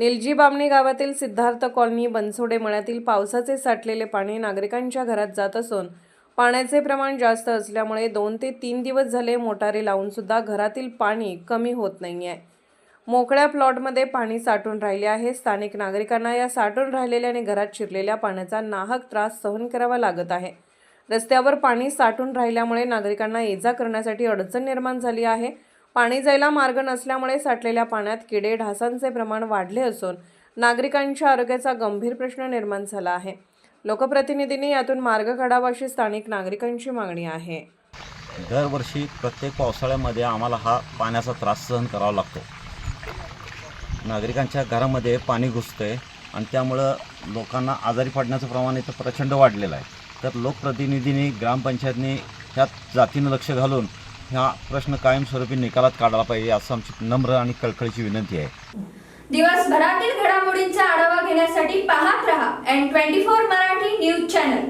निलजी बामणी गावातील सिद्धार्थ कॉलनी बनसोडे मळ्यातील पावसाचे साठलेले पाणी नागरिकांच्या घरात जात असून पाण्याचे प्रमाण जास्त असल्यामुळे दोन ते तीन दिवस झाले मोटारी लावून सुद्धा घरातील पाणी कमी होत नाही आहे मोकळ्या प्लॉटमध्ये पाणी साठून राहिले आहे. स्थानिक नागरिकांना या साठून राहिलेल्या आणि घरात शिरलेल्या पाण्याचा नाहक त्रास सहन करावा लागत आहे. रस्त्यावर पाणी साठून राहिल्यामुळे नागरिकांना ये जा करण्यासाठी अडचण निर्माण झाली आहे. पाणी जायला मार्ग नसल्यामुळे साठलेल्या पाण्यात किडे ढासांचे प्रमाण वाढले असून नागरिकांच्या आरोग्याचा गंभीर प्रश्न निर्माण झाला आहे. लोकप्रतिनिधींनी यातून मार्ग काढावा अशी स्थानिक नागरिकांची मागणी आहे. दरवर्षी प्रत्येक पावसाळ्यामध्ये आम्हाला हा पाण्याचा त्रास सहन करावा लागतो. नागरिकांच्या घरामध्ये पाणी घुसतंय आणि त्यामुळं लोकांना आजारी पडण्याचं प्रमाण इथं प्रचंड वाढलेलं आहे. तर लोकप्रतिनिधींनी ग्रामपंचायतनी ह्यात जातीनं लक्ष घालून ह्या प्रश्न कायमस्वरूपी निकालात काढला पाहिजे असं आमची नम्र आणि कळकळीची विनंती आहे. दिवसभरातील घडामोडींचा आढावा घेण्यासाठी पाहत रहा N twenty four Marathi news channel